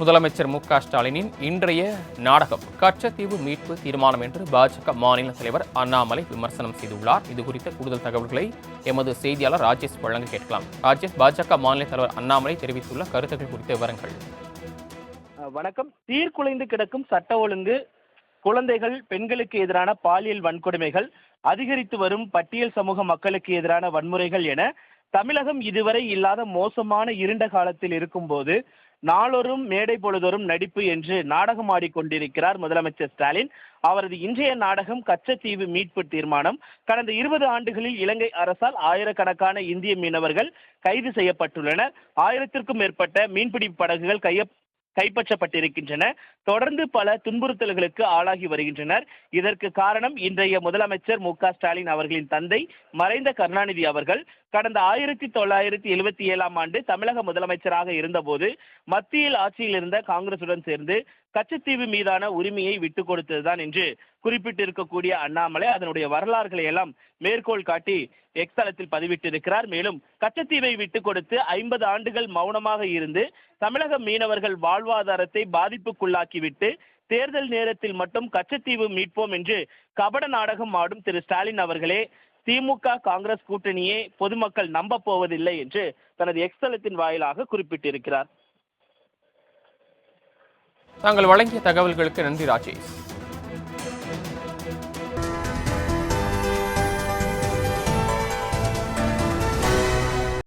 முதலமைச்சர் மு க ஸ்டாலினின் இன்றைய நாடகம் கச்சத்தீவு மீட்பு தீர்மானம் என்று பாஜக மாநில தலைவர் அண்ணாமலை விமர்சனம் செய்துள்ளார். இது குறித்த கூடுதல் தகவல்களை எமது செய்தியாளர் ராஜேஷ் வழங்க கேட்கலாம். ராஜேஷ் பாஜக மாநில தலைவர் அண்ணாமலை தெரிவித்துள்ள கருத்துக்கள் குறித்த விவரங்கள். வணக்கம். சீர்குலைந்து கிடக்கும் சட்ட ஒழுங்கு குழந்தைகள் பெண்களுக்கு எதிரான பாலியல் வன்கொடுமைகள் அதிகரித்து வரும் பட்டியல் சமூக மக்களுக்கு எதிரான வன்முறைகள் என தமிழகம் இதுவரை இல்லாத மோசமான இருண்ட காலத்தில் இருக்கும்போது நாளொரும் மேடை பொழுதொரும் நடிப்பு என்று நாடகம் ஆடிக்கொண்டிருக்கிறார் முதலமைச்சர் ஸ்டாலின். அவரது இன்றைய நாடகம் கச்சத்தீவு மீட்பு தீர்மானம். கடந்த இருபது ஆண்டுகளில் இலங்கை அரசால் ஆயிரக்கணக்கான இந்திய மீனவர்கள் கைது செய்யப்பட்டுள்ளனர். ஆயிரத்திற்கும் மேற்பட்ட மீன்பிடி படகுகள் கைய கைப்பற்றப்பட்டிருக்கின்றன. தொடர்ந்து பல துன்புறுத்தல்களுக்கு ஆளாகி வருகின்றனர். இதற்கு காரணம் இன்றைய முதலமைச்சர் மு ஸ்டாலின் அவர்களின் தந்தை மறைந்த கருணாநிதி அவர்கள். கடந்த ஆயிரத்தி தொள்ளாயிரத்தி எழுபத்தி ஏழாம் ஆண்டு தமிழக முதலமைச்சராக இருந்தபோது மத்தியில் ஆட்சியில் இருந்த காங்கிரசுடன் சேர்ந்து கச்சத்தீவு மீதான உரிமையை விட்டுக் கொடுத்ததுதான் என்று குறிப்பிட்டிருக்கக்கூடிய அண்ணாமலை அதனுடைய வரலாறுகளை எல்லாம் மேற்கோள் காட்டி எக்ஸ் தளத்தில் பதிவிட்டிருக்கிறார். மேலும் கச்சத்தீவை விட்டுக் கொடுத்து ஐம்பது ஆண்டுகள் மௌனமாக இருந்து தமிழக மீனவர்கள் வாழ்வாதாரத்தை பாதிப்புக்குள்ளாக்கிவிட்டு தேர்தல் நேரத்தில் மட்டும் கச்சத்தீவு மீட்போம் என்று கபட நாடகம் ஆடும் திரு ஸ்டாலின் அவர்களே திமுக காங்கிரஸ் கூட்டணியே பொதுமக்கள் நம்ப போவதில்லை என்று தனது எக்ஸ்தலத்தின் வாயிலாக குறிப்பிட்டிருக்கிறார். தாங்கள் வழங்கிய தகவல்களுக்கு நன்றி ராஜேஷ்.